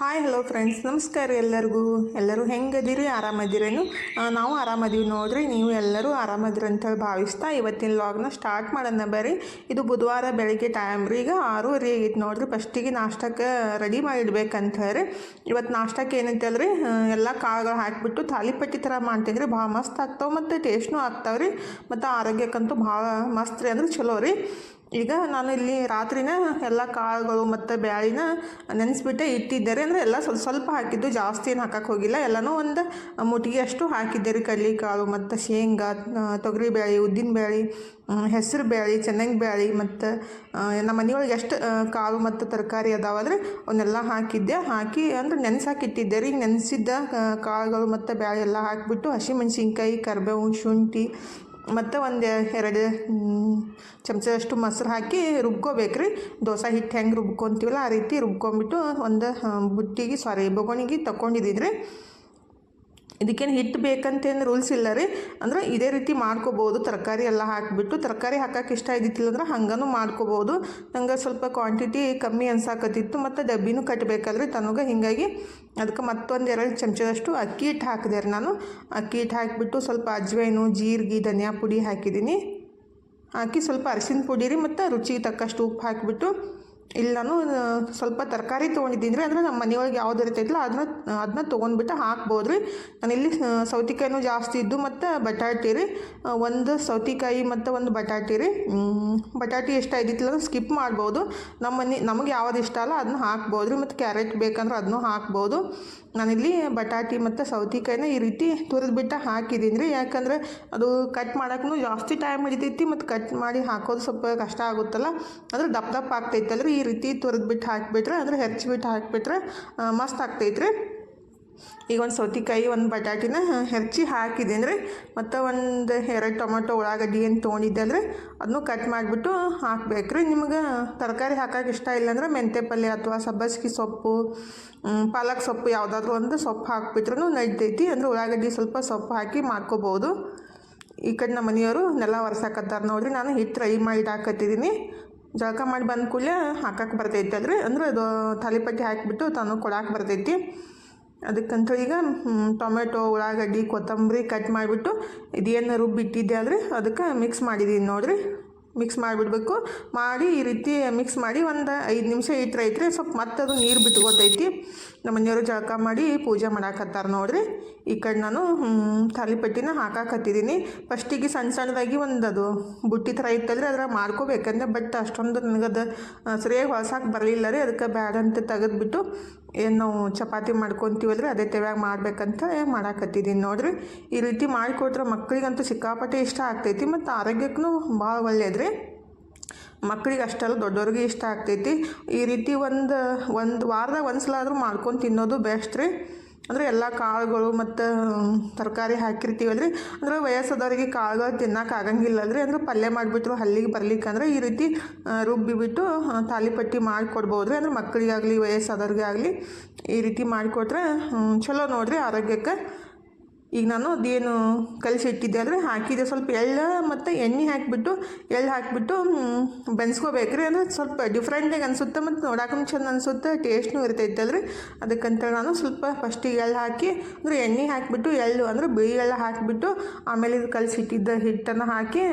Hi hello friends ನಮಸ್ಕಾರ ಎಲ್ಲರಿಗೂ. ಎಲ್ಲರೂ ಹೆಂಗದಿರಿ? ಆರಾಮದಿರೇನು? ನಾವು ಆರಾಮದೀವಿ ನೋಡ್ರಿ. ನೀವು ಎಲ್ಲರೂ ಆರಾಮದಿರಿ ಅಂತೇಳಿ ಭಾವಿಸ್ತಾ ಇವತ್ತಿನ ಲಾಗ್ನ ಸ್ಟಾರ್ಟ್ ಮಾಡೋಣ ಬರ್ರಿ. ಇದು ಬುಧವಾರ ಬೆಳಿಗ್ಗೆ ಟೈಮ್ ರೀ. ಈಗ ಆರೂವರೆ ಆಗಿತ್ತು ನೋಡ್ರಿ. ಫಸ್ಟಿಗೆ ನಾಷ್ಟಕ್ಕೆ ರೆಡಿ ಮಾಡಿಡ್ಬೇಕಂತ ಹೇಳಿ ಇವತ್ತು ನಾಷ್ಟಕ್ಕೆ ಏನೈತಲ್ರಿ ಎಲ್ಲ ಕಾಳುಗಳು ಹಾಕಿಬಿಟ್ಟು ತಾಲಿಪಟ್ಟಿ ಥರ ಮಾಡ್ತೀನಿ ರೀ. ಭಾಳ ಮಸ್ತ್ ಆಗ್ತಾವೆ ಮತ್ತು ಟೇಸ್ಟ್ನೂ ರೀ. ಮತ್ತು ಆರೋಗ್ಯಕ್ಕಂತೂ ಭಾಳ ಮಸ್ತ್ ರೀ ಅಂದ್ರೆ ಚಲೋ ರೀ. ಈಗ ನಾನು ಇಲ್ಲಿ ರಾತ್ರಿನ ಎಲ್ಲ ಕಾಳುಗಳು ಮತ್ತು ಬ್ಯಾಳಿನ ನೆನೆಸ್ಬಿಟ್ಟೆ ಇಟ್ಟಿದ್ದೆ ರೀ. ಅಂದರೆ ಎಲ್ಲ ಸ್ವಲ್ಪ ಸ್ವಲ್ಪ ಹಾಕಿದ್ದು, ಜಾಸ್ತಿ ಏನು ಹಾಕಕ್ಕೆ ಹೋಗಿಲ್ಲ. ಎಲ್ಲನೂ ಒಂದು ಮುಟ್ಟಿಗೆಯಷ್ಟು ಹಾಕಿದ್ದೆ ರೀ ಕಡಲೆಕಾಳು ಮತ್ತು ಶೇಂಗಾ ತೊಗರಿ ಬೇಳೆ ಉದ್ದಿನ ಬೇಳೆ ಹೆಸರು ಬ್ಯಾಳಿ, ಚೆನ್ನಾಗಿ ಬ್ಯಾಳಿ, ಮತ್ತು ನಮ್ಮ ಮನೆಯೊಳಗೆ ಎಷ್ಟು ಕಾಳು ಮತ್ತು ತರಕಾರಿ ಅದಾವಂದ್ರೆ ಅವನ್ನೆಲ್ಲ ಹಾಕಿದ್ದೆ. ಹಾಕಿ ಅಂದ್ರೆ ನೆನೆಸಾಕಿಟ್ಟಿದ್ದೆ ರೀ. ನೆನೆಸಿದ್ದ ಕಾಳುಗಳು ಮತ್ತು ಬೇಳೆ ಎಲ್ಲ ಹಾಕಿಬಿಟ್ಟು ಹಸಿಮೆಣ್ಸಿನ್ಕಾಯಿ, ಕರಿಬೇವು, ಶುಂಠಿ ಮತ್ತು ಒಂದು ಎರಡು ಚಮಚದಷ್ಟು ಮೊಸರು ಹಾಕಿ ರುಬ್ಕೋಬೇಕ್ರಿ. ದೋಸೆ ಹಿಟ್ಟು ಹೆಂಗೆ ರುಬ್ಕೊತೀವಲ್ಲ ಆ ರೀತಿ ರುಬ್ಕೊಂಬಿಟ್ಟು ಒಂದು ಬುಟ್ಟಿಗೆ, ಸಾರಿ, ಬೊಗೋಣಿಗೆ ತಗೊಂಡಿದ್ದಿದ್ರಿ ಇದಕ್ಕೇನು ಹಿಟ್ಟು ಬೇಕಂತೇನು ರೂಲ್ಸ್ ಇಲ್ಲ ರೀ. ಅಂದ್ರೆ ಇದೇ ರೀತಿ ಮಾಡ್ಕೋಬೋದು. ತರಕಾರಿ ಎಲ್ಲ ಹಾಕಿಬಿಟ್ಟು ತರಕಾರಿ ಹಾಕಕ್ಕೆ ಇಷ್ಟ ಇದ್ದಿತ್ತಿಲ್ಲ ಅಂದ್ರೆ ಹಂಗೂ ಮಾಡ್ಕೋಬೋದು. ನಂಗೆ ಸ್ವಲ್ಪ ಕ್ವಾಂಟಿಟಿ ಕಮ್ಮಿ ಅನ್ಸಾಕತ್ತಿತ್ತು. ಮತ್ತು ಡಬ್ಬಿನೂ ಕಟ್ಟಬೇಕಲ್ರಿ ತನಗೆ ಹೀಗಾಗಿ ಅದಕ್ಕೆ ಮತ್ತೊಂದು ಎರಡು ಚಮಚದಷ್ಟು ಅಕ್ಕಿ ಹಿಟ್ಟು ಹಾಕಿದೆ ರೀ ನಾನು. ಅಕ್ಕಿ ಹಿಟ್ಟು ಹಾಕಿಬಿಟ್ಟು ಸ್ವಲ್ಪ ಅಜ್ವೈನು ಜೀರಿಗೆ, ಧನಿಯಾ ಪುಡಿ ಹಾಕಿದ್ದೀನಿ. ಹಾಕಿ ಸ್ವಲ್ಪ ಅರಿಶಿನ ಪುಡಿ ರೀ ಮತ್ತು ರುಚಿಗೆ ತಕ್ಕಷ್ಟು ಉಪ್ಪು ಹಾಕಿಬಿಟ್ಟು ಇಲ್ಲಿ ನಾನು ಸ್ವಲ್ಪ ತರಕಾರಿ ತೊಗೊಂಡಿದ್ದೀನಿ ಅಂದರೆ ನಮ್ಮ ಮನೆಯೊಳಗೆ ಯಾವ್ದು ಇರ್ತೈತಲ್ಲ ಅದನ್ನ ಅದನ್ನ ತೊಗೊಂಡ್ಬಿಟ್ಟು ಹಾಕ್ಬೋದು ರೀ ನಾನು ಇಲ್ಲಿ ಸೌತೆಕಾಯಿನೂ ಜಾಸ್ತಿ ಇದ್ದು ಮತ್ತು ಬಟಾಟೆ ರೀ. ಒಂದು ಸೌತೆಕಾಯಿ ಮತ್ತು ಒಂದು ಬಟಾಟೆ ರೀ. ಬಟಾಟಿ ಇಷ್ಟ ಅಂದ್ರೆ ಸ್ಕಿಪ್ ಮಾಡ್ಬೋದು. ನಮ್ಮ ಮನೆ, ನಮಗೆ ಯಾವ್ದು ಇಷ್ಟ ಅಲ್ಲ ಅದನ್ನ ಹಾಕ್ಬೋದು ರೀ ಮತ್ತು ಕ್ಯಾರೆಟ್ ಬೇಕಂದ್ರೆ ಅದನ್ನೂ ಹಾಕ್ಬೋದು. ನಾನಿಲ್ಲಿ ಬಟಾಟಿ ಮತ್ತು ಸೌತೆಕಾಯಿನ ಈ ರೀತಿ ತುರಿದ್ಬಿಟ್ಟು ಹಾಕಿದ್ದೀನಿ ರೀ ಯಾಕಂದ್ರೆ ಅದು ಕಟ್ ಮಾಡೋಕ್ಕೂ ಜಾಸ್ತಿ ಟೈಮ್ ಹಿಡಿತೈತಿ. ಮತ್ತು ಕಟ್ ಮಾಡಿ ಹಾಕೋದು ಸ್ವಲ್ಪ ಕಷ್ಟ ಆಗುತ್ತಲ್ಲ. ಅಂದರೆ ದಪ್ಪ ದಪ್ಪ ಆಗ್ತೈತಲ್ಲ ರೀ ಈ ರೀತಿ ತುರಿದ್ಬಿಟ್ಟು ಹಾಕಿಬಿಟ್ರೆ, ಅಂದ್ರೆ ಹೆಚ್ಚಿಬಿಟ್ಟು ಹಾಕಿಬಿಟ್ರೆ ಮಸ್ತ್ ಆಗ್ತೈತ್ರಿ. ಈಗ ಒಂದು ಸೌತೆಕಾಯಿ, ಒಂದು ಬಟಾಟಿನ ಹೆಚ್ಚಿ ಹಾಕಿದ್ದೀನಿ ರೀ ಮತ್ತು ಒಂದು ಎರಡು ಟೊಮೆಟೊ, ಉಳ್ಳಾಗಡ್ಡಿ ಏನು ತೊಗೊಂಡಿದ್ದೆ ಅಂದರೆ ಅದನ್ನು ಕಟ್ ಮಾಡಿಬಿಟ್ಟು ಹಾಕ್ಬೇಕು ರೀ ನಿಮ್ಗೆ ತರಕಾರಿ ಹಾಕೋಕೆ ಇಷ್ಟ ಇಲ್ಲಾಂದ್ರೆ ಮೆಂತೆ ಪಲ್ಯ ಅಥವಾ ಸಬ್ಬಸ್ಗಿ ಸೊಪ್ಪು ಪಾಲಕ್ ಸೊಪ್ಪು ಯಾವುದಾದ್ರೂ ಒಂದು ಸೊಪ್ಪು ಹಾಕಿಬಿಟ್ರೂ ನಡಿತೈತಿ ಅಂದರೆ ಉಳ್ಳಾಗಡ್ಡಿ ಸ್ವಲ್ಪ ಸೊಪ್ಪು ಹಾಕಿ ಮಾಡ್ಕೋಬೋದು. ಈ ಕಡೆ ನಮ್ಮ ಮನೆಯವರು ನೆಲ ಒರೆಸಾಕತ್ತಾರ ನೋಡ್ರಿ. ನಾನು ಹಿಟ್ಟು ಟ್ರೈ ಮಾಡಿ ಹಾಕತ್ತಿದ್ದೀನಿ ಜಳಕ ಮಾಡಿ ಬಂದ ಕೂಡಲೇ ಹಾಕಕ್ಕೆ ಬರ್ತೈತಿ ಅಲ್ರಿ ಅಂದ್ರೆ ಅದು ತಾಲಿಪಟ್ಟಿ ಹಾಕಿಬಿಟ್ಟು ತಾನು ಕೊಡಕ್ಕೆ ಬರ್ತೈತಿ. ಅದಕ್ಕಂತ ಈಗ ಟೊಮೆಟೊ, ಉಳ್ಳಾಗಡ್ಡಿ, ಕೊತ್ತಂಬರಿ ಕಟ್ ಮಾಡಿಬಿಟ್ಟು ಇದೇನು ರುಬ್ಬಿಟ್ಟಿದ್ದೆ ಅಲ್ರಿ ಅದಕ್ಕೆ ಮಿಕ್ಸ್ ಮಾಡಿದ್ದೀನಿ ನೋಡಿರಿ. ಮಿಕ್ಸ್ ಮಾಡಿಬಿಡ್ಬೇಕು. ಮಾಡಿ ಈ ರೀತಿ ಮಿಕ್ಸ್ ಮಾಡಿ ಒಂದು ಐದು ನಿಮಿಷ ಇಟ್ಟರೆ ಐತ್ರಿ ಸ್ವಲ್ಪ ಮತ್ತದು ನೀರು ಬಿಟ್ಕೋತೈತಿ. ನಮ್ಮ ಮನೆಯವರು ಜಳಕ ಮಾಡಿ ಪೂಜೆ ಮಾಡಾಕತ್ತಾರ ನೋಡ್ರಿ. ಈ ಕಡೆ ನಾನು ತಾಲಿಪಟ್ಟಿನ ಹಾಕಾಕತ್ತಿದ್ದೀನಿ ಫಸ್ಟಿಗೆ ಸಣ್ಣ ಸಣ್ಣದಾಗಿ ಒಂದು ಅದು ಬುಟ್ಟಿ ಥರ ಇತ್ತಲ್ರಿ, ಅದ್ರಾಗ ಮಾಡ್ಕೋಬೇಕಂದ್ರೆ ಬಟ್ ಅಷ್ಟೊಂದು ನನಗದು ಸರಿಯಾಗಿ ಹೊಳ್ಸಕ್ಕೆ ಬರಲಿಲ್ಲ ರೀ. ಅದಕ್ಕೆ ಬ್ಯಾಡ ಅಂತ ತೆಗೆದ್ಬಿಟ್ಟು ಏನು ನಾವು ಚಪಾತಿ ಮಾಡ್ಕೊತೀವಲ್ರಿ, ಅದೇ ತೆವ್ಯಾಗ ಮಾಡ್ಬೇಕಂತ ಮಾಡಾಕತ್ತಿದ್ದೀನಿ ನೋಡ್ರಿ. ಈ ರೀತಿ ಮಾಡಿಕೊಟ್ರೆ ಮಕ್ಕಳಿಗಂತೂ ಸಿಕ್ಕಾಪಟ್ಟೆ ಇಷ್ಟ ಆಗ್ತೈತಿ, ಮತ್ತು ಆರೋಗ್ಯಕ್ಕೂ ಭಾಳ ಒಳ್ಳೇದ್ರಿ. ಮಕ್ಕಳಿಗೆ ಅಷ್ಟಲ್ಲ ದೊಡ್ಡವ್ರಿಗೆ ಇಷ್ಟ ಆಗ್ತೈತಿ. ಈ ರೀತಿ ಒಂದು ಒಂದು ವಾರದಾಗ ಒಂದು ಸಲ ಆದರೂ ಮಾಡ್ಕೊಂಡು ತಿನ್ನೋದು ಬೆಸ್ಟ್ ರೀ. ಅಂದರೆ ಎಲ್ಲ ಕಾಳುಗಳು ಮತ್ತು ತರಕಾರಿ ಹಾಕಿರ್ತೀವಲ್ರಿ. ಅಂದ್ರೆ ವಯಸ್ಸಾದವ್ರಿಗೆ ಕಾಳುಗಳು ತಿನ್ನೋಕೆ ಆಗಂಗಿಲ್ಲಲ್ರಿ. ಅಂದ್ರೆ ಪಲ್ಯ ಮಾಡಿಬಿಟ್ರು ಹಲ್ಲಿಗೆ ಅಂದರೆ ಈ ರೀತಿ ರುಬ್ಬಿಬಿಟ್ಟು ತಾಲಿಪಟ್ಟಿ ಮಾಡಿಕೊಡ್ಬೋದು ರೀ ಅಂದ್ರೆ ಮಕ್ಕಳಿಗಾಗಲಿ ವಯಸ್ಸಾದವ್ರಿಗೆ ಆಗಲಿ ಈ ರೀತಿ ಮಾಡಿಕೊಟ್ರೆ ಚಲೋ ನೋಡಿರಿ ಆರೋಗ್ಯಕ್ಕೆ. ಈಗ ನಾನು ಅದೇನು ಕಲಸಿಟ್ಟಿದ್ದೆ ಅಂದರೆ ಹಾಕಿದೆ. ಸ್ವಲ್ಪ ಎಳ್ಳು ಮತ್ತು ಎಣ್ಣೆ ಹಾಕಿಬಿಟ್ಟು, ಎಳ್ಳು ಹಾಕಿಬಿಟ್ಟು ಬೆನ್ಸ್ಕೋಬೇಕ್ರಿ. ಅಂದರೆ ಸ್ವಲ್ಪ ಡಿಫ್ರೆಂಟಾಗಿ ಅನಿಸುತ್ತೆ ಮತ್ತು ನೋಡಕ್ಕೂ ಚಂದ ಅನಿಸುತ್ತೆ ಟೇಸ್ಟ್ನೂ ಇರ್ತೈತಲ್ರಿ ಅದಕ್ಕಂತೇಳಿ ನಾನು ಸ್ವಲ್ಪ ಫಸ್ಟಿಗೆ ಎಳ್ಳು ಹಾಕಿ, ಅಂದರೆ ಎಣ್ಣೆ ಹಾಕಿಬಿಟ್ಟು, ಎಳ್ಳು ಅಂದರೆ ಬಿಳಿ ಎಳ್ಳು ಹಾಕಿಬಿಟ್ಟು, ಆಮೇಲೆ ಇದು ಕಲಸಿಟ್ಟಿದ್ದ ಹಿಟ್ಟನ್ನು ಹಾಕಿ,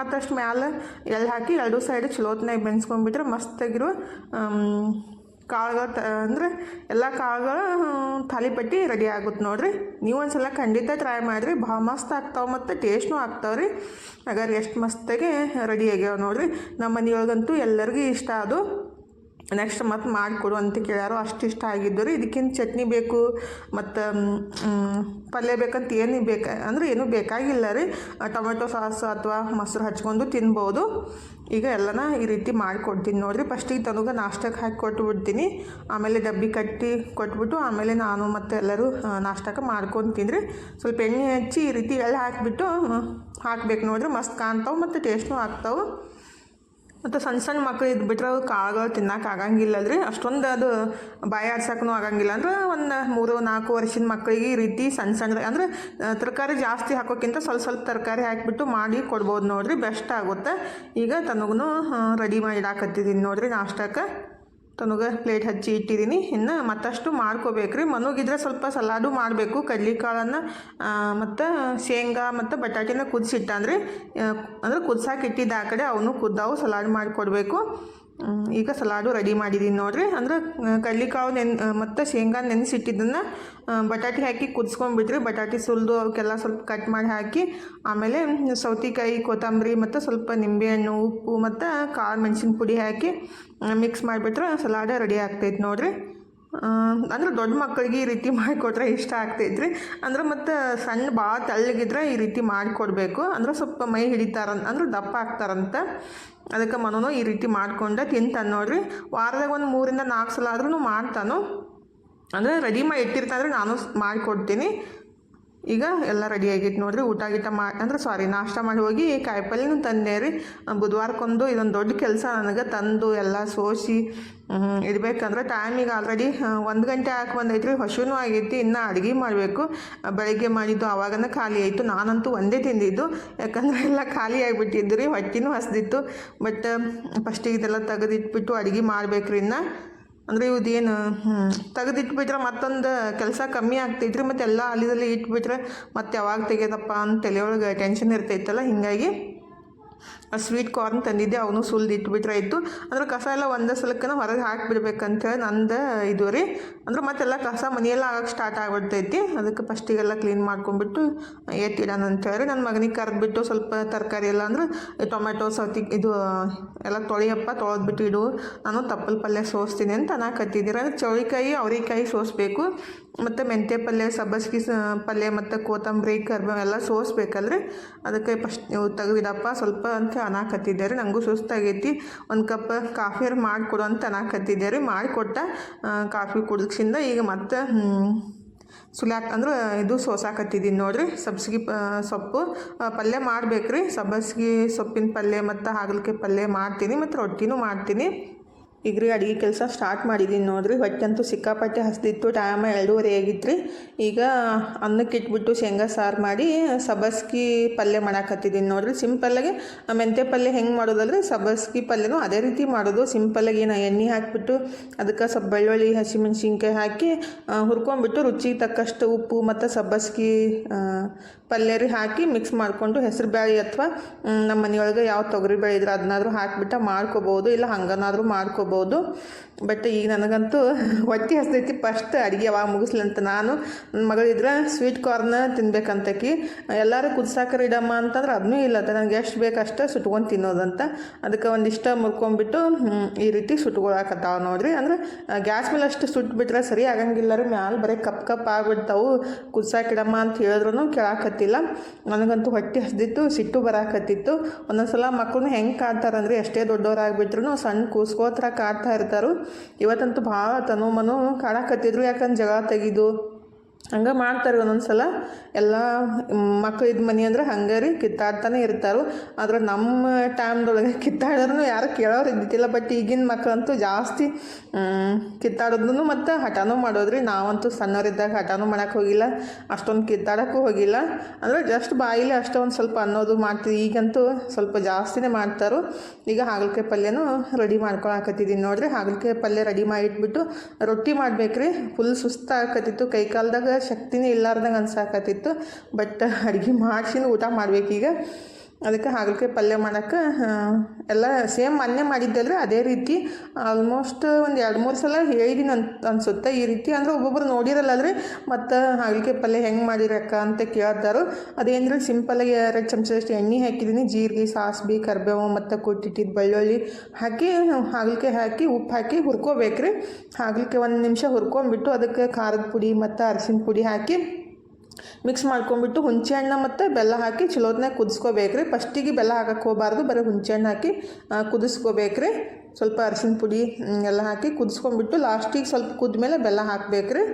ಮತ್ತಷ್ಟು ಮ್ಯಾಲೆ ಎಳ್ಳು ಹಾಕಿ ಎರಡು ಸೈಡ್ ಚಲೋತ್ನಾಗ ಬೆನ್ಸ್ಕೊಂಡ್ಬಿಟ್ರೆ ಮಸ್ತಾಗಿರೋ ಕಾಳುಗಳು ತ, ಅಂದರೆ ಎಲ್ಲ ಕಾಳುಗಳು ತಾಲಿಪಟ್ಟಿ ರೆಡಿ ಆಗುತ್ತೆ ನೋಡಿರಿ. ನೀವು ಒಂದ್ಸಲ ಖಂಡಿತ ಟ್ರೈ ಮಾಡಿರಿ. ಭಾಳ ಮಸ್ತ್ ಆಗ್ತಾವೆ ಮತ್ತು ಟೇಸ್ಟ್ನೂ ರೀ. ಹಾಗಾದ್ರೆ ಎಷ್ಟು ಮಸ್ತಾಗಿ ರೆಡಿ ಆಗ್ಯಾವ ನೋಡಿರಿ. ನಮ್ಮ ಮನೆಯೊಳಗಂತೂ ಎಲ್ಲರಿಗೂ ಇಷ್ಟ ಅದು. ನೆಕ್ಸ್ಟ್ ಮತ್ತೆ ಮಾಡಿಕೊಡು ಅಂತ ಕೇಳ್ಯಾರು. ಅಷ್ಟು ಇಷ್ಟ ಆಗಿದ್ದು ರೀ. ಇದಕ್ಕಿಂತ ಚಟ್ನಿ ಬೇಕು, ಮತ್ತು ಪಲ್ಯ ಬೇಕಂತ ಏನು ಬೇಕು, ಅಂದರೆ ಏನೂ ಬೇಕಾಗಿಲ್ಲ ರೀ. ಟೊಮೆಟೊ ಸಾಸ್ ಅಥವಾ ಮೊಸರು ಹಚ್ಕೊಂಡು ತಿನ್ಬೋದು. ಈಗ ಎಲ್ಲನ ಈ ರೀತಿ ಮಾಡಿಕೊಡ್ತೀನಿ. ನೋಡಿರಿ ಫಸ್ಟಿಗೆ ತನಗೆ ನಾಷ್ಟಕ್ಕೆ ಹಾಕಿ ಕೊಟ್ಬಿಡ್ತೀನಿ. ಆಮೇಲೆ ಡಬ್ಬಿ ಕಟ್ಟಿ ಕೊಟ್ಬಿಟ್ಟು ಆಮೇಲೆ ನಾನು ಮತ್ತು ಎಲ್ಲರೂ ನಾಷ್ಟಕ್ಕೆ ಮಾಡ್ಕೊಂಡು ತಿಂದ್ರಿ. ಸ್ವಲ್ಪ ಎಣ್ಣೆ ಹಚ್ಚಿ ಈ ರೀತಿ ಎಳ್ಳು ಹಾಕಿಬಿಟ್ಟು ಹಾಕ್ಬೇಕು. ನೋಡಿರಿ, ಮಸ್ತ್ ಕಾಣ್ತಾವೆ ಮತ್ತು ಟೇಸ್ಟ್ನೂ ಆಗ್ತಾವೆ. ಮತ್ತು ಸಣ್ಣ ಸಣ್ಣ ಮಕ್ಳು ಇದು ಬಿಟ್ಟರೆ ಅವು ಕಾಳುಗಳು ತಿನ್ನಕ್ಕೆ ಆಗಂಗಿಲ್ಲಲ್ರಿ ಅಷ್ಟೊಂದು ಅದು ಬಾಯಿ ಆಡ್ಸೋಕ್ಕೂ ಆಗಂಗಿಲ್ಲ. ಅಂದ್ರೆ ಒಂದು ಮೂರು, ನಾಲ್ಕು ವರ್ಷದ ಮಕ್ಕಳಿಗೆ ಈ ರೀತಿ ಸಣ್ಣ ಸಣ್ಣ ಅಂದ್ರೆ ತರಕಾರಿ ಜಾಸ್ತಿ ಹಾಕೋಕ್ಕಿಂತ ಸ್ವಲ್ಪ ಸ್ವಲ್ಪ ತರಕಾರಿ ಹಾಕಿಬಿಟ್ಟು ಮಾಡಿ ಕೊಡ್ಬೋದು ನೋಡಿರಿ, ಬೆಸ್ಟ್ ಆಗುತ್ತೆ. ಈಗ ತನಗೂ ರೆಡಿ ಮಾಡಿ ಇಡಾಕತ್ತಿದ್ದೀನಿ ನೋಡಿರಿ ನಾಷ್ಟಕ್ಕೆ. ತನಗೆ ಪ್ಲೇಟ್ ಹಚ್ಚಿ ಇಟ್ಟಿದ್ದೀನಿ. ಇನ್ನು ಮತ್ತಷ್ಟು ಮಾಡ್ಕೋಬೇಕ್ರಿ ಮನುಗಿದ್ರೆ ಸ್ವಲ್ಪ ಸಲಾಡು ಮಾಡಬೇಕು. ಕಡ್ಲಿಕಾಳನ್ನು ಮತ್ತು ಶೇಂಗಾ ಮತ್ತು ಬಟಾಟಿನ ಕುದಿಸಿಟ್ಟ ಅಂದರೆ ಅಂದ್ರೆ ಕುದ್ಸಾಕೆ ಆ ಕಡೆ ಅವನು ಕುದ್ದಾವು ಸಲಾಡ್ ಮಾಡಿಕೊಡ್ಬೇಕು. ಈಗ ಸಲಾಡು ರೆಡಿ ಮಾಡಿದ್ದೀನಿ ನೋಡಿರಿ. ಅಂದ್ರೆ ಕಡ್ಲಿಕಾವು ನೆನ್ ಮತ್ತು ಶೇಂಗಾ ನೆನೆಸಿಟ್ಟಿದ್ದನ್ನು ಬಟಾಟಿ ಹಾಕಿ ಕುದಿಸ್ಕೊಂಡ್ಬಿಟ್ರಿ. ಬಟಾಟಿ ಸುಲಿದು ಅವಕ್ಕೆಲ್ಲ ಸ್ವಲ್ಪ ಕಟ್ ಮಾಡಿ ಹಾಕಿ, ಆಮೇಲೆ ಸೌತೆಕಾಯಿ, ಕೊತ್ತಂಬರಿ ಮತ್ತು ಸ್ವಲ್ಪ ನಿಂಬೆಹಣ್ಣು, ಉಪ್ಪು ಮತ್ತು ಕಾಳು ಮೆಣಸಿನ ಪುಡಿ ಹಾಕಿ ಮಿಕ್ಸ್ ಮಾಡಿಬಿಟ್ರೆ ಸಲಾಡ ರೆಡಿ ಆಗ್ತೈತೆ ನೋಡ್ರಿ. ಅಂದ್ರೆ ದೊಡ್ಡ ಮಕ್ಕಳಿಗೆ ಈ ರೀತಿ ಮಾಡಿಕೊಟ್ರೆ ಇಷ್ಟ ಆಗ್ತೈತ್ರಿ ಅಂದ್ರೆ ಮತ್ತು ಸಣ್ಣ ಭಾಳ ತಳ್ಳಗಿದ್ರೆ ಈ ರೀತಿ ಮಾಡಿಕೊಡ್ಬೇಕು. ಅಂದ್ರೆ ಸ್ವಲ್ಪ ಮೈ ಹಿಡಿತಾರ ಅಂದ್ರೆ ದಪ್ಪ ಆಗ್ತಾರಂತ. ಅದಕ್ಕೆ ಮನೋನು ಈ ರೀತಿ ಮಾಡ್ಕೊಂಡೆ ತಿಂತಾನೆ ನೋಡ್ರಿ. ವಾರದಾಗ ಒಂದು ಮೂರಿಂದ ನಾಲ್ಕು ಸಲ ಆದ್ರೂ ಮಾಡ್ತಾನು. ಅಂದರೆ ರೆಡಿ ಮಾಡಿ ಇಟ್ಟಿರ್ತಂದ್ರೆ ನಾನು ಮಾಡಿಕೊಡ್ತೀನಿ. ಈಗ ಎಲ್ಲ ರೆಡಿ ಆಗಿತ್ತು ನೋಡ್ರಿ. ಊಟ ಗೀಟ ಮಾ, ಅಂದ್ರೆ ಸಾರಿ ನಾಷ್ಟ ಮಾಡಿ ಹೋಗಿ ಕಾಯಿಪಲ್ಯನೂ ತಂದೆ ರೀ. ಬುಧವಾರಕ್ಕೊಂದು ಇದೊಂದು ದೊಡ್ಡ ಕೆಲಸ ನನಗೆ ತಂದು ಎಲ್ಲ ಸೋಸಿ ಇರ್ಬೇಕಂದ್ರೆ ಟೈಮ್ ಟೈಮಿಗೆ ಆಲ್ರೆಡಿ ಒಂದು ಗಂಟೆ ಹಾಕಿ ಬಂದೈತ್ರಿ. ಹಸುನೂ ಆಗೈತಿ, ಇನ್ನು ಅಡುಗೆ ಮಾಡಬೇಕು. ಬೆಳಗ್ಗೆ ಮಾಡಿದ್ದು ಆವಾಗನ ಖಾಲಿ ಆಯಿತು. ನಾನಂತೂ ಒಂದೇ ತಿಂದಿದ್ದು. ಯಾಕಂದ್ರೆ ಎಲ್ಲ ಖಾಲಿ ಆಗಿಬಿಟ್ಟಿದ್ದು ರೀ, ಹೊಟ್ಟಿನೂ ಹಸ್ದಿತ್ತು. ಬಟ್ ಫಸ್ಟಿಗೆ ಇದೆಲ್ಲ ತೆಗೆದಿಟ್ಬಿಟ್ಟು ಅಡುಗೆ ಮಾಡಬೇಕ್ರಿ ಇನ್ನು. ಅಂದರೆ ಇವ್ದೇನು ತೆಗೆದಿಟ್ಬಿಟ್ರೆ ಮತ್ತೊಂದು ಕೆಲಸ ಕಮ್ಮಿ ಆಗ್ತೈತ್ರಿ, ಮತ್ತು ಎಲ್ಲ ಅಲ್ಲಿದಲ್ಲಿ ಇಟ್ಬಿಟ್ರೆ ಮತ್ತೆ ಯಾವಾಗ ತೆಗೆಯೋದಪ್ಪ ಅಂತ ತಲೆಯೊಳಗೆ ಟೆನ್ಷನ್ ಇರ್ತೈತಲ್ಲ, ಹೀಗಾಗಿ ಸ್ವೀಟ್ ಕಾರ್ನ್ ತಂದಿದ್ದೆ, ಅವನು ಸುಲ್ದು ಇಟ್ಬಿಟ್ರೆ ಆಯಿತು. ಅಂದ್ರೆ ಕಸ ಎಲ್ಲ ಒಂದೇ ಸಲಕ್ಕನ ಹೊರಗೆ ಹಾಕಿಬಿಡ್ಬೇಕಂತೇಳಿ ನಂದು ಇದು ರೀ. ಅಂದ್ರೆ ಮತ್ತೆಲ್ಲ ಕಸ ಮನೆಯೆಲ್ಲ ಆಗಕ್ಕೆ ಸ್ಟಾರ್ಟ್ ಆಗ್ಬಿಡ್ತೈತಿ. ಅದಕ್ಕೆ ಫಸ್ಟಿಗೆಲ್ಲ ಕ್ಲೀನ್ ಮಾಡ್ಕೊಂಡ್ಬಿಟ್ಟು ಎತ್ತಿಡೋಣ ಅಂತೇಳಿ ನನ್ನ ಮಗನಿಗೆ ಕರೆದ್ಬಿಟ್ಟು ಸ್ವಲ್ಪ ತರಕಾರಿ ಎಲ್ಲ ಅಂದ್ರೆ ಟೊಮೆಟೊ ಸೌತಿ, ಇದು, ಎಲ್ಲ ತೊಳೆಯಪ್ಪ, ತೊಳೆದ್ಬಿಟ್ಟು ಇಡು. ನಾನು ತಪ್ಪಲ್ ಪಲ್ಯ ಸೋಸ್ತೀನಿ ಅಂತ ನಾ ಕತ್ತಿದ್ದೀರ ಚೌಳಿಕಾಯಿ, ಅವರಿಕಾಯಿ ಸೋಸ್ಬೇಕು. ಮತ್ತು ಮೆಂತ್ಯ ಪಲ್ಯ, ಸಬ್ಬಸ್ಗಿ ಪಲ್ಯ ಮತ್ತು ಕೊತ್ತಂಬರಿ ಕರ್ಬೇವು ಎಲ್ಲ ಸೋಸ್ಬೇಕಲ್ರಿ. ಅದಕ್ಕೆ ಫಸ್ಟ್ ನೀವು ತೆಗೆದಿಡಪ್ಪ, ಸ್ವಲ್ಪ ಅಂತ ಅನಾಕತ್ತಿದ್ದೆ ರೀ ನನಗೂ ಸುಸ್ತಾಗೈತಿ. ಒಂದು ಕಪ್ ಕಾಫಿಯರ್ ಮಾಡಿಕೊಡು ಅಂತ ಅನಾಕತ್ತಿದ್ದೆ ರೀ ಮಾಡಿಕೊಟ್ಟ ಕಾಫಿ ಕಾಫಿ ಕುಡಿದ್ಸಿಂದ ಈಗ ಮತ್ತೆ ಸುಲ್ಯಾಕ್ ಅಂದ್ರೆ ಇದು ಸೋಸಾಕತ್ತಿದ್ದೀನಿ ನೋಡಿರಿ. ಸಬ್ಸಿಗೆ ಸೊಪ್ಪು ಪಲ್ಯ ಮಾಡ್ಬೇಕ್ರಿ. ಸಬ್ಬಸ್ಗೆ ಸೊಪ್ಪಿನ ಪಲ್ಯ ಮತ್ತು ಹಾಗಲಕಾಯಿ ಪಲ್ಯ ಮಾಡ್ತೀನಿ, ಮತ್ತು ರೊಟ್ಟಿನೂ ಮಾಡ್ತೀನಿ. ಈಗ ರೀ ಅಡುಗೆ ಕೆಲಸ ಸ್ಟಾರ್ಟ್ ಮಾಡಿದ್ದೀನಿ ನೋಡ್ರಿ. ಹೊಟ್ಟೆಂತೂ ಸಿಕ್ಕಾಪಟ್ಟೆ ಹಸ್ದಿತ್ತು. ಟೈಮ್ ಎರಡೂವರೆ ಆಗಿತ್ತು ರೀ ಈಗ ಅನ್ನಕ್ಕೆ ಇಟ್ಬಿಟ್ಟು ಶೇಂಗಾ ಸಾರು ಮಾಡಿ ಸಬ್ಬಸ್ಗಿ ಪಲ್ಯ ಮಾಡಾಕತ್ತಿದ್ದೀನಿ ನೋಡ್ರಿ. ಆ ಮೆಂತ್ಯ ಪಲ್ಯ ಹೆಂಗೆ ಮಾಡೋದಲ್ರಿ? ಸಬ್ಬಸ್ಗಿ ಪಲ್ಯನೂ ಅದೇ ರೀತಿ ಮಾಡೋದು. ಸಿಂಪಲ್ಲಾಗಿ ನಾ ಎಣ್ಣೆ ಹಾಕಿಬಿಟ್ಟು ಅದಕ್ಕೆ ಸ್ವಲ್ಪ ಬೆಳ್ಳುಳ್ಳಿ, ಹಸಿಮೆಣ್ಸಿನ್ಕಾಯಿ ಹಾಕಿ ಹುರ್ಕೊಂಡ್ಬಿಟ್ಟು ರುಚಿಗೆ ತಕ್ಕಷ್ಟು ಉಪ್ಪು ಮತ್ತು ಸಬ್ಬಸ್ಗಿ ಪಲ್ಯ ರೀ ಹಾಕಿ ಮಿಕ್ಸ್ ಮಾಡಿಕೊಂಡು ಹೆಸರು ಬೇಳೆ ಅಥವಾ ನಮ್ಮ ಮನೆಯೊಳಗೆ ಯಾವ ತೊಗರಿ ಬೇಳೆ ಇದ್ರೆ ಅದನ್ನಾದ್ರೂ ಹಾಕಿಬಿಟ್ಟು ಮಾಡ್ಕೋಬೋದು. ಇಲ್ಲ ಹಂಗನಾದರೂ ಮಾಡ್ಕೋಬೋದು. ಬಟ್ ಈಗ ನನಗಂತೂ ಹೊಟ್ಟೆ ಹಸ್ತೈತಿ. ಫಸ್ಟ್ ಅಡುಗೆ ಯಾವಾಗ ಮುಗಿಸ್ಲಿ ಅಂತ ನಾನು ನನ್ನ ಮಗಳಿದ್ರೆ ಸ್ವೀಟ್ ಕಾರ್ನ ತಿನ್ಬೇಕಂತಕಿ ಎಲ್ಲರೂ ಕುದ್ಸಾಕರ ಇಡಮ್ಮ ಅಂತಂದ್ರೆ ಅದನ್ನೂ ಇಲ್ಲ. ನನಗೆ ಎಷ್ಟು ಬೇಕು ಅಷ್ಟು ಸುಟ್ಕೊಂಡು ತಿನ್ನೋದಂತ. ಅದಕ್ಕೆ ಒಂದಿಷ್ಟ ಮುರ್ಕೊಂಬಿಟ್ಟು ಹ್ಮ್, ಈ ರೀತಿ ಸುಟ್ಕೊಳಕತ್ತಾವ ನೋಡ್ರಿ. ಅಂದ್ರೆ ಗ್ಯಾಸ್ ಮೇಲೆ ಅಷ್ಟು ಸುಟ್ಬಿಟ್ರೆ ಸರಿ ಆಗಂಗಿಲ್ಲ ರೀ ಮ್ಯಾಲೆ ಬರೀ ಕಪ್ ಕಪ್ ಆಗ್ಬಿಡ್ತಾವು. ಕುದ್ಸಾಕಿಡಮ್ಮ ಅಂತ ಹೇಳಿದ್ರು ಕೇಳಾಕತ್ತಿಲ್ಲ. ನನಗಂತೂ ಹೊಟ್ಟೆ ಹಸ್ದಿತ್ತು ಸಿಟ್ಟು ಬರಾಕತ್ತಿತ್ತು. ಒಂದೊಂದ್ಸಲ ಮಕ್ಕಳನ್ನ ಹೆಂಗೆ ಕಾಣ್ತಾರಂದ್ರೆ? ಎಷ್ಟೇ ದೊಡ್ಡವರಾಗ್ಬಿಟ್ರು ಸಣ್ಣ ಕೂಸ್ಕೋತ್ರ ಕಾಡ್ತಾ ಇರ್ತಾರು. ಇವತ್ತಂತೂ ಭಾಳ ತನು ಮನು ಕಾಡಾಕತ್ತಿದ್ರು ಯಾಕಂದ್ರೆ ಜಗಳ ತೆಗಿದು ಹಂಗೆ ಮಾಡ್ತಾರೆ ಒಂದೊಂದು ಸಲ ಎಲ್ಲ ಮಕ್ಳಿದ ಮನೆ ಅಂದ್ರೆ ಹಂಗೆ ರೀ, ಕಿತ್ತಾಡ್ತಾನೆ ಇರ್ತಾರೆ. ಆದ್ರೆ ನಮ್ಮ ಟೈಮ್ದೊಳಗೆ ಕಿತ್ತಾಡಿದ್ರು ಯಾರು ಕೇಳೋರು ಇದ್ದಿದ್ದಿಲ್ಲ. ಬಟ್ ಈಗಿನ ಮಕ್ಕಳಂತೂ ಜಾಸ್ತಿ ಕಿತ್ತಾಡೋದನ್ನು ಮತ್ತು ಹಠನೂ ಮಾಡೋದ್ರಿ. ನಾವಂತೂ ಸಣ್ಣವರಿದ್ದಾಗ ಹಠನೂ ಮಾಡಕ್ಕೆ ಹೋಗಿಲ್ಲ. ಅಷ್ಟೊಂದು ಕಿತ್ತಾಡೋಕ್ಕೂ ಹೋಗಿಲ್ಲ. ಅಂದರೆ ಜಸ್ಟ್ ಬಾಯಿಲಿ ಅಷ್ಟೊಂದು ಸ್ವಲ್ಪ ಅನ್ನೋದು ಮಾಡ್ತೀವಿ. ಈಗಂತೂ ಸ್ವಲ್ಪ ಜಾಸ್ತಿನೇ ಮಾಡ್ತಾರೆ. ಈಗ ಹಾಗಲಕಾಯಿ ಪಲ್ಯನೂ ರೆಡಿ ಮಾಡ್ಕೊಳಕತ್ತಿದ್ದೀನಿ ನೋಡಿರಿ. ಹಾಗಲಕಾಯಿ ಪಲ್ಯ ರೆಡಿ ಮಾಡಿಟ್ಬಿಟ್ಟು ರೊಟ್ಟಿ ಮಾಡ್ಬೇಕ್ರಿ. ಫುಲ್ ಸುಸ್ತಾಗಕತ್ತಿತ್ತು. ಕೈ ಕಾಲ್ದಾಗ ಶಕ್ತಿನೇ ಇಲ್ಲಾರ್ದಂಗೆ ಅನ್ಸಾಕತ್ತಿತ್ತು. ಬಟ್ ಅಡುಗೆ ಮಾಡ್ಸಿನ ಊಟ ಮಾಡ್ಬೇಕೀಗ. ಅದಕ್ಕೆ ಹಾಗಲಕಾಯಿ ಪಲ್ಯ ಮಾಡೋಕ್ಕೆ ಎಲ್ಲ ಸೇಮ್ ಮೊನ್ನೆ ಮಾಡಿದ್ದಲ್ರಿ, ಅದೇ ರೀತಿ. ಆಲ್ಮೋಸ್ಟ್ ಒಂದು ಎರಡು ಮೂರು ಸಲ ಹೇಳಿದ್ದೀನಿ ಅಂತ ಅನ್ಸುತ್ತೆ ಈ ರೀತಿ. ಅಂದ್ರೆ ಒಬ್ಬೊಬ್ರು ನೋಡಿರಲ್ಲಲ್ರಿ, ಮತ್ತು ಹಾಗಲಕಾಯಿ ಪಲ್ಯ ಹೆಂಗೆ ಮಾಡಿರಕ್ಕ ಅಂತ ಕೇಳ್ತಾರೋ. ಅದೇನಿಲ್ಲ ಸಿಂಪಲಾಗಿ ಎರಡು ಚಮಚದಷ್ಟು ಎಣ್ಣೆ ಹಾಕಿದ್ದೀನಿ ಜೀರಿಗೆ, ಸಾಸ್ಬಿ, ಕರ್ಬೇವು ಮತ್ತು ಕೊಟ್ಟಿಟ್ಟಿದ್ದು ಬೆಳ್ಳುಳ್ಳಿ ಹಾಕಿ, ಹಾಗಲಕಾಯಿ ಹಾಕಿ, ಉಪ್ಪು ಹಾಕಿ ಹುರ್ಕೋಬೇಕ್ರಿ. ಹಾಗಲಕಾಯಿ ಒಂದು ನಿಮಿಷ ಹುರ್ಕೊಂಬಿಟ್ಟು ಅದಕ್ಕೆ ಖಾರದ ಪುಡಿ ಮತ್ತು ಅರಿಶಿನ ಪುಡಿ ಹಾಕಿ ಮಿಕ್ಸ್ ಮಾಡ್ಕೊಂಡ್ಬಿಟ್ಟು ಹುಣಸೆ ಹಣ್ಣು ಮತ್ತು ಬೆಲ್ಲ ಹಾಕಿ ಚಲೋತ್ನಾಗ ಕುದಿಸ್ಕೋಬೇಕ್ರಿ. ಫಸ್ಟಿಗೆ ಬೆಲ್ಲ ಹಾಕಕ್ಕೆ ಹೋಗಬಾರ್ದು, ಬರೀ ಹುಣಸೆಹಣ್ಣು ಹಾಕಿ ಕುದಿಸ್ಕೋಬೇಕ್ರಿ. ಸ್ವಲ್ಪ ಅರಿಶಿನ ಪುಡಿ ಎಲ್ಲ ಹಾಕಿ ಕುದಿಸ್ಕೊಂಡ್ಬಿಟ್ಟು ಲಾಸ್ಟಿಗೆ ಸ್ವಲ್ಪ ಕುದ್ಮೇಲೆ ಬೆಲ್ಲ ಹಾಕಬೇಕ್ರಿ.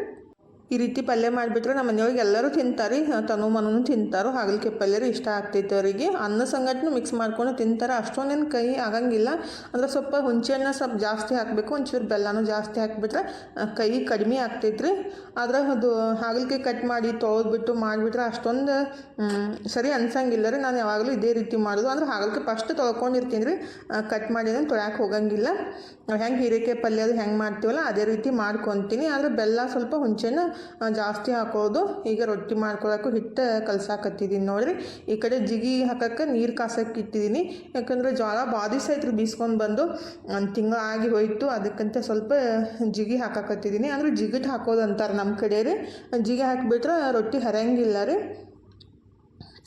ಈ ರೀತಿ ಪಲ್ಯ ಮಾಡಿಬಿಟ್ರೆ ನಮ್ಮ ಮನೆಯವ್ರಿಗೆ ಎಲ್ಲರೂ ತಿಂತಾರೆ, ತನು ಮನೂ ತಿಂತಾರೆ ಹಾಗಲಕಾಯಿ ಪಲ್ಯ ರೀ ಇಷ್ಟ ಆಗ್ತೈತೆ ಅವರಿಗೆ. ಅನ್ನ ಸಂಗಟನು ಮಿಕ್ಸ್ ಮಾಡ್ಕೊಂಡು ತಿಂತಾರೆ. ಅಷ್ಟೊಂದೇನು ಕೈ ಆಗಂಗಿಲ್ಲ. ಅಂದ್ರೆ ಸ್ವಲ್ಪ ಹುಣಸೆಹಣ್ಣು ಸ್ವಲ್ಪ ಜಾಸ್ತಿ ಹಾಕಬೇಕು, ಒಂಚೂರು ಬೆಲ್ಲನೂ ಜಾಸ್ತಿ ಹಾಕಿಬಿಟ್ರೆ ಕೈ ಕಡಿಮೆ ಆಗ್ತೈತೆ ರೀ ಆದ್ರೆ ಅದು ಹಾಗಲಕಾಯಿ ಕಟ್ ಮಾಡಿ ತೊಳೆದ್ಬಿಟ್ಟು ಮಾಡಿಬಿಟ್ರೆ ಅಷ್ಟೊಂದು ಸರಿ ಅನ್ಸಂಗಿಲ್ಲ ರೀ. ನಾನು ಯಾವಾಗಲೂ ಇದೇ ರೀತಿ ಮಾಡೋದು. ಅಂದ್ರೆ ಹಾಗಲಕಾಯಿ ಫಸ್ಟ್ ತೊಳ್ಕೊಂಡಿರ್ತೀನಿ ರೀ. ಕಟ್ ಮಾಡಿ ತೊಳ್ಯಾಕೆ ಹೋಗಂಗಿಲ್ಲ. ಹೆಂಗೆ ಹೀರೆಕಾಯಿ ಪಲ್ಯ ಅದು ಹೆಂಗೆ ಮಾಡ್ತೀವಲ್ಲ, ಅದೇ ರೀತಿ ಮಾಡ್ಕೊತೀನಿ. ಆದರೆ ಬೆಲ್ಲ ಸ್ವಲ್ಪ ಹುಂಚೆನ ಜಾಸ್ತಿ ಹಾಕೋದು. ಈಗ ರೊಟ್ಟಿ ಮಾಡ್ಕೊಳಕ್ಕೂ ಹಿಟ್ಟು ಕಲ್ಸಾಕತ್ತಿದ್ದೀನಿ ನೋಡ್ರಿ. ಈ ಕಡೆ ಜಿಗಿ ಹಾಕಕ್ಕೆ ನೀರು ಕಾಸಕ್ಕೆ ಇಟ್ಟಿದ್ದೀನಿ ಯಾಕಂದರೆ ಜ್ವಾಳ ಬಾದಿಸ್ ಐತ್ರಿ ಬೀಸ್ಕೊಂಡು ಬಂದು ತಿಂಗಳು ಆಗಿ ಹೋಯಿತು. ಅದಕ್ಕಂತ ಸ್ವಲ್ಪ ಜಿಗಿ ಹಾಕಕತ್ತಿದ್ದೀನಿ ಅಂದರೆ ಜಿಗಿಟ್ ಹಾಕೋದು ಅಂತಾರೆ ನಮ್ಮ ಕಡೆ ರೀ. ಜಿಗಿ ಹಾಕಿಬಿಟ್ರೆ ರೊಟ್ಟಿ ಹರಿಯಂಗಿಲ್ಲ ರೀ.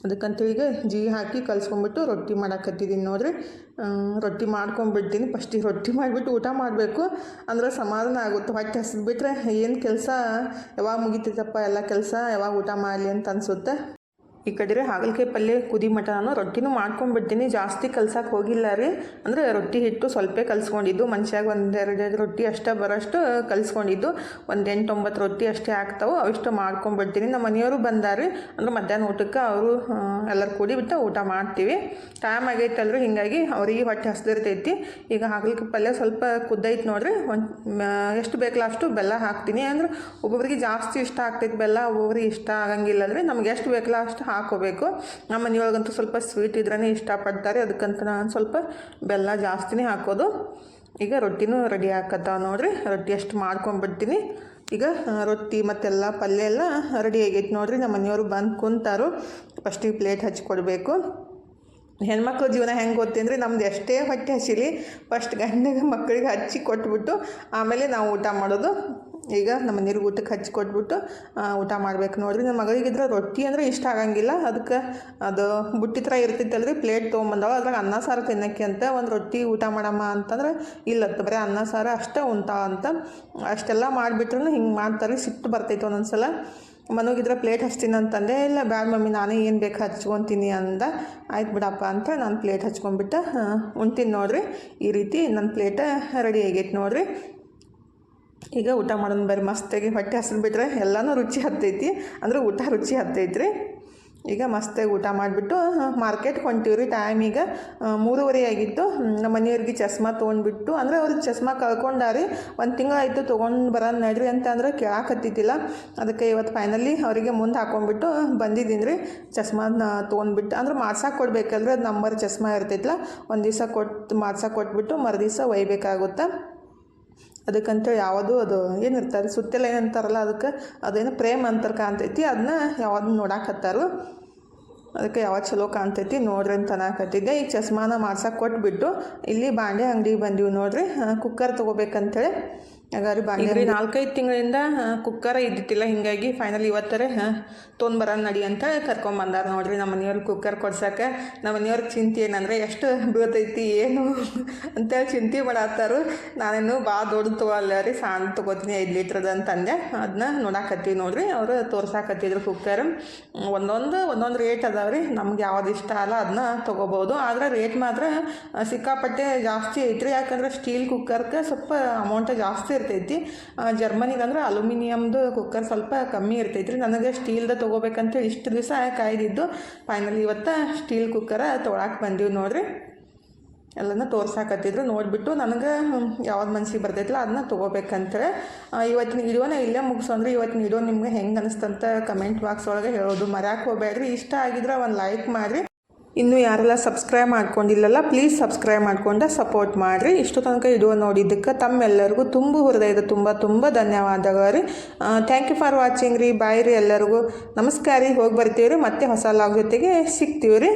ಅದಕ್ಕಂತೇಳಿ ಈಗ ಜೀ ಹಾಕಿ ಕಲ್ಸ್ಕೊಂಬಿಟ್ಟು ರೊಟ್ಟಿ ಮಾಡಾಕತ್ತಿದ್ದೀನಿ ನೋಡ್ರಿ. ರೊಟ್ಟಿ ಮಾಡ್ಕೊಂಬಿಡ್ತೀನಿ. ಫಸ್ಟಿಗೆ ರೊಟ್ಟಿ ಮಾಡಿಬಿಟ್ಟು ಊಟ ಮಾಡಬೇಕು. ಅಂದ್ರೆ ಸಮಾಧಾನ ಆಗುತ್ತೆ. ಹೊಟ್ಟೆ ಹಸಿದ್ಬಿಟ್ರೆ ಏನು ಕೆಲಸ? ಯಾವಾಗ ಮುಗಿತೈತಪ್ಪ? ಎಲ್ಲ ಕೆಲಸ ಯಾವಾಗ ಊಟ ಮಾಡಲಿ ಅಂತ ಅನಿಸುತ್ತೆ. ಈ ಕಡೆ ಹಾಗಲಕಾಯಿ ಪಲ್ಯ ಕುದಿ ಮಟ ನಾನು ರೊಟ್ಟಿನೂ ಮಾಡ್ಕೊಂಡ್ಬಿಡ್ತೀನಿ ಜಾಸ್ತಿ ಕಲ್ಸಕ್ಕೆ ಹೋಗಿಲ್ಲ ರೀ. ಅಂದರೆ ರೊಟ್ಟಿ ಹಿಟ್ಟು ಸ್ವಲ್ಪ ಕಲ್ಸ್ಕೊಂಡಿದ್ದು. ಮನುಷ್ಯಾಗ ಒಂದೆರಡು ರೊಟ್ಟಿ ಅಷ್ಟೇ ಬರೋಷ್ಟು ಕಲ್ಸ್ಕೊಂಡಿದ್ದು. ಒಂದು ಎಂಟೊಂಬತ್ತು ರೊಟ್ಟಿ ಅಷ್ಟೇ ಆಗ್ತಾವೆ. ಅವಿಷ್ಟು ಮಾಡ್ಕೊಂಡ್ಬಿಡ್ತೀನಿ ನಮ್ಮ ಮನೆಯವರು ಬಂದಾರಿ. ಅಂದ್ರೆ ಮಧ್ಯಾಹ್ನ ಊಟಕ್ಕೆ ಅವರು ಎಲ್ಲರೂ ಕೂಡಿ ಬಿಟ್ಟು ಊಟ ಮಾಡ್ತೀವಿ. ಟೈಮ್ ಆಗೈತಲ್ರಿ. ಹಿಂಗಾಗಿ ಅವ್ರಿಗೆ ಹೊಟ್ಟೆ ಹಸ್ದಿರ್ತೈತಿ. ಈಗ ಹಾಗಲಕಾಯಿ ಪಲ್ಯ ಸ್ವಲ್ಪ ಕುದ್ದೈತೆ ನೋಡ್ರಿ. ಒಂದು ಎಷ್ಟು ಬೇಕಲ್ಲ ಅಷ್ಟು ಬೆಲ್ಲ ಹಾಕ್ತೀನಿ. ಅಂದ್ರೆ ಒಬ್ಬೊಬ್ರಿಗೆ ಜಾಸ್ತಿ ಇಷ್ಟ ಆಗ್ತೈತೆ ಬೆಲ್ಲ. ಒಬ್ಬೊಬ್ರಿಗೆ ಇಷ್ಟ ಆಗಂಗಿಲ್ಲ ಅಂದರೆ ನಮ್ಗೆ ಎಷ್ಟು ಬೇಕಲ್ಲ ಅಷ್ಟು ಹಾಕೋಬೇಕು. ನಮ್ಮ ಮನೆಯೊಳಗಂತೂ ಸ್ವಲ್ಪ ಸ್ವೀಟ್ ಇದ್ರೇ ಇಷ್ಟಪಡ್ತಾರೆ. ಅದಕ್ಕಂತ ನಾನು ಸ್ವಲ್ಪ ಬೆಲ್ಲ ಜಾಸ್ತಿನೇ ಹಾಕೋದು. ಈಗ ರೊಟ್ಟಿನೂ ರೆಡಿ ಹಾಕತ್ತಾವ ನೋಡ್ರಿ. ರೊಟ್ಟಿ ಅಷ್ಟು ಮಾಡ್ಕೊಂಡ್ಬಿಡ್ತೀನಿ ಈಗ ರೊಟ್ಟಿ ಮತ್ತೆಲ್ಲ ಪಲ್ಯ ಎಲ್ಲ ರೆಡಿ ಆಗೈತೆ ನೋಡ್ರಿ. ನಮ್ಮ ಮನೆಯವರು ಬಂದು ಕುಂತಾರು. ಫಸ್ಟಿಗೆ ಪ್ಲೇಟ್ ಹಚ್ಕೊಡ್ಬೇಕು ಹೆಣ್ಮಕ್ಳ ಜೀವನ ಹೆಂಗೆ ಗೊತ್ತೇಂದ್ರೆ ನಮ್ದು ಎಷ್ಟೇ ಹೊಟ್ಟೆ ಹಸಿಲಿ ಫಸ್ಟ್ ಗಂಡಗೆ ಮಕ್ಕಳಿಗೆ ಹಚ್ಚಿ ಕೊಟ್ಬಿಟ್ಟು ಆಮೇಲೆ ನಾವು ಊಟ ಮಾಡೋದು. ಈಗ ನಮ್ಮ ನೀರಿಗೆ ಊಟಕ್ಕೆ ಹಚ್ಚಿ ಕೊಟ್ಬಿಟ್ಟು ಊಟ ಮಾಡ್ಬೇಕು. ನೋಡ್ರಿ ನಮ್ಮ ಮಗಳಿಗಿದ್ರೆ ರೊಟ್ಟಿ ಅಂದರೆ ಇಷ್ಟ ಆಗಂಗಿಲ್ಲ. ಅದಕ್ಕೆ ಅದು ಬುಟ್ಟಿ ಥರ ಇರ್ತೈತಲ್ರಿ ಪ್ಲೇಟ್ ತೊಗೊಂಬಂದವ ಅದ್ರಾಗ ಅನ್ನ ಸಾರು ತಿನ್ನಕ್ಕೆ ಅಂತ ಒಂದು ರೊಟ್ಟಿ ಊಟ ಮಾಡಮ್ಮ ಅಂತಂದ್ರೆ, ಇಲ್ಲ ಬರೀ ಅನ್ನ ಸಾರು ಅಷ್ಟೇ ಉಂಟಾ ಅಂತ. ಅಷ್ಟೆಲ್ಲ ಮಾಡಿಬಿಟ್ರು ಹಿಂಗೆ ಮಾಡ್ತಾರೆ. ಸಿಟ್ಟು ಬರ್ತೈತೆ ಒಂದೊಂದು ಸಲ ಮನೋಗಿದ್ರೆ ಪ್ಲೇಟ್ ಹಚ್ತೀನಿ ಅಂತಂದೆ, ಇಲ್ಲ ಬ್ಯಾಡ ಮಮ್ಮಿ, ನಾನೇ ಏನು ಬೇಕು ಹಚ್ಕೊತೀನಿ ಅಂದ. ಆಯ್ತು ಬಿಡಪ್ಪ ಅಂತ ನಾನು ಪ್ಲೇಟ್ ಹಚ್ಕೊಂಡ್ಬಿಟ್ಟು ಉಣ್ತೀನಿ ನೋಡ್ರಿ. ಈ ರೀತಿ ನನ್ನ ಪ್ಲೇಟ ರೆಡಿ ಆಗೈತೆ ನೋಡ್ರಿ. ಈಗ ಊಟ ಮಾಡೋಣ ಬರ್ರಿ. ಮಸ್ತಾಗಿ ಹೊಟ್ಟೆ ಹಸಿರು ಬಿಟ್ರೆ ಎಲ್ಲನೂ ರುಚಿ ಹತ್ತೈತಿ. ಅಂದ್ರೆ ಊಟ ರುಚಿ ಹತ್ತೈತ್ರಿ. ಈಗ ಮಸ್ತಾಗಿ ಊಟ ಮಾಡಿಬಿಟ್ಟು ಮಾರ್ಕೆಟ್ಗೆ ಹೊಂಟೀವಿ ರೀ ಟೈಮ್ ಈಗ. ಮೂರುವರೆ ಆಗಿತ್ತು. ನಮ್ಮ ಮನೆಯವ್ರಿಗೆ ಚಸ್ಮಾ ತೊಗೊಂಡ್ಬಿಟ್ಟು, ಅಂದರೆ ಅವ್ರಿಗೆ ಚಸ್ಮಾ ಕಳ್ಕೊಂಡಾರಿ. ಒಂದು ತಿಂಗಳಾಯಿತು ತೊಗೊಂಡು ಬರೋಣ ನಡ್ರಿ ಅಂತ ಅಂದ್ರೆ ಕೇಳಾಕತ್ತಿದ್ದಿಲ್ಲ. ಅದಕ್ಕೆ ಇವತ್ತು ಫೈನಲಿ ಅವರಿಗೆ ಮುಂದೆ ಹಾಕೊಂಡ್ಬಿಟ್ಟು ಬಂದಿದ್ದೀನಿ ರೀ. ಚಸ್ಮಾನ ತೊಗೊಂಡ್ಬಿಟ್ಟು, ಅಂದ್ರೆ ಮಾಡ್ಸಕ್ಕೆ ಕೊಡ್ಬೇಕಂದ್ರೆ ಅದು ನಂಬರ್ ಚಸ್ಮಾ ಇರ್ತೈತಲ್ಲ ಒಂದು ದಿವಸ ಕೊಟ್ಟು ಮಾಡ್ಸಕ್ಕೆ ಕೊಟ್ಬಿಟ್ಟು ಮರುದಿವ್ಸ ಒಯ್ಬೇಕಾಗುತ್ತೆ. ಅದಕ್ಕಂತೇಳಿ ಯಾವುದು ಅದು ಏನಿರ್ತದೆ ಸುತ್ತೆಲ್ಲ ಏನಂತಾರಲ್ಲ, ಅದಕ್ಕೆ ಅದೇನು ಪ್ರೇಮ್ ಅಂತಾರೆ ಕಾಣ್ತೈತಿ ಅದನ್ನ ಯಾವ್ದು ನೋಡಾಕತ್ತಾರು ಅದಕ್ಕೆ ಯಾವಾಗ ಚಲೋ ಕಾಣ್ತೈತಿ ನೋಡ್ರಿ ಅಂತ ಅನ್ನಕತ್ತಿದ್ದೆ. ಈ ಚಸ್ಮಾನ ಮಾಡ್ಸಕ್ಕೆ ಕೊಟ್ಬಿಟ್ಟು ಇಲ್ಲಿ ಬಾಂಡೆ ಅಂಗಡಿಗೆ ಬಂದೀವಿ ನೋಡ್ರಿ. ಕುಕ್ಕರ್ ತೊಗೋಬೇಕಂತೇಳಿ. ಹಾಗಾದ್ರೆ ಬಾಂಡೆ ನಾಲ್ಕೈದು ತಿಂಗಳಿಂದ ಕುಕ್ಕರ ಇದ್ದಿತ್ತಿಲ್ಲ ಹಿಂಗಾಗಿ ಫೈನಲ್ ಇವತ್ತರೆ ತೊಗೊಂಬರ ನಡಿ ಅಂತ ಕರ್ಕೊಂಬಂದಾರ ನೋಡ್ರಿ ನಮ್ಮ ಮನೆಯವ್ರಿಗೆ ಕುಕ್ಕರ್ ಕೊಡ್ಸಕ್ಕೆ ನಮ್ಮ ಮನೆಯವ್ರಿಗೆ ಚಿಂತೆ ಏನಂದ್ರೆ ಎಷ್ಟು ಬೀಳ್ತೈತಿ ಏನು ಅಂತೇಳಿ ಚಿಂತೆ ಮಾಡತ್ತಾರು. ನಾನೇನು ಭಾಳ ದೊಡ್ಡ ತೊಗೊಲ್ಲ ರೀ ಸಣ್ಣ ತೊಗೋತೀನಿ ಐದು ಲೀಟ್ರದ ಅಂತಂದೆ ಅದನ್ನ ನೋಡಾಕತ್ತೀವಿ ನೋಡ್ರಿ ಅವರು ತೋರ್ಸಾಕತ್ತಿದ್ರು ಕುಕ್ಕರ್. ಒಂದೊಂದು ಒಂದೊಂದು ರೇಟ್ ಅದಾವ ರೀ ನಮ್ಗೆ ಯಾವ್ದು ಇಷ್ಟ ಅಲ್ಲ ಅದನ್ನ ತೊಗೋಬೋದು. ಆದರೆ ರೇಟ್ ಮಾತ್ರ ಸಿಕ್ಕಾಪಟ್ಟೆ ಜಾಸ್ತಿ ಐತ್ರಿ. ಯಾಕಂದ್ರೆ ಸ್ಟೀಲ್ ಕುಕ್ಕರ್ಗೆ ಸ್ವಲ್ಪ ಅಮೌಂಟ್ ಜಾಸ್ತಿ ಇರ್ತೈತಿ. ಜರ್ಮನಿಗಂದ್ರೆ ಅಲ್ಯೂಮಿನಿಯಮ್ದು ಕುಕ್ಕರ್ ಸ್ವಲ್ಪ ಕಮ್ಮಿ ಇರ್ತೈತಿ ರೀ ನನಗೆ ಸ್ಟೀಲ್ದ ತೊಗೋಬೇಕಂತೇಳಿ ಇಷ್ಟು ದಿವಸ ಕಾಯ್ದಿದ್ದು. ಫೈನಲಿ ಇವತ್ತು ಸ್ಟೀಲ್ ಕುಕ್ಕರ ತೊಗೊಳಕ್ಕೆ ಬಂದೀವಿ ನೋಡಿರಿ. ಎಲ್ಲನ ತೋರ್ಸಾಕತ್ತಿದ್ರು. ನೋಡಿಬಿಟ್ಟು ನನಗೆ ಯಾವ್ದು ಮನ್ಸಿಗೆ ಬರ್ತೈತಿಲ್ಲ ಅದನ್ನ ತೊಗೋಬೇಕಂತೇಳಿ ಇವತ್ತಿನ ವಿಡಿಯೋನ ಇಲ್ಲೇ ಮುಗಿಸೋಂದ್ರೆ. ಇವತ್ತಿನ ವಿಡಿಯೋ ನಿಮ್ಗೆ ಹೆಂಗೆ ಅನಿಸ್ತಂತ ಕಮೆಂಟ್ ಬಾಕ್ಸ್ ಒಳಗೆ ಹೇಳೋದು ಮರ್ಯಾಕೆ ಹೋಗ್ಬೇಡ್ರಿ. ಇಷ್ಟ ಆಗಿದ್ರೆ ಒಂದು ಲೈಕ್ ಮಾಡಿರಿ. ಇನ್ನೂ ಯಾರೆಲ್ಲ ಸಬ್ಸ್ಕ್ರೈಬ್ ಮಾಡ್ಕೊಂಡಿಲ್ಲಲ್ಲ ಪ್ಲೀಸ್ ಸಬ್ಸ್ಕ್ರೈಬ್ ಮಾಡ್ಕೊಂಡು ಸಪೋರ್ಟ್ ಮಾಡಿರಿ. ಇಷ್ಟು ತನಕ ಇಡುವ ನೋಡಿದ್ದಕ್ಕೆ ತಮ್ಮೆಲ್ಲರಿಗೂ ತುಂಬ ಹೃದಯದ ತುಂಬ ತುಂಬ ಧನ್ಯವಾದಗಳು. ರೀ ಥ್ಯಾಂಕ್ ಯು ಫಾರ್ ವಾಚಿಂಗ್ ರೀ. ಬಾಯ್ ರೀ ಎಲ್ಲರಿಗೂ. ನಮಸ್ಕಾರ ರೀ. ಹೋಗಿ ಬರ್ತೀವಿ ರೀ ಮತ್ತೆ ಹೊಸ ಲಾಗ್ ಜೊತೆಗೆ ಸಿಗ್ತೀವಿ ರೀ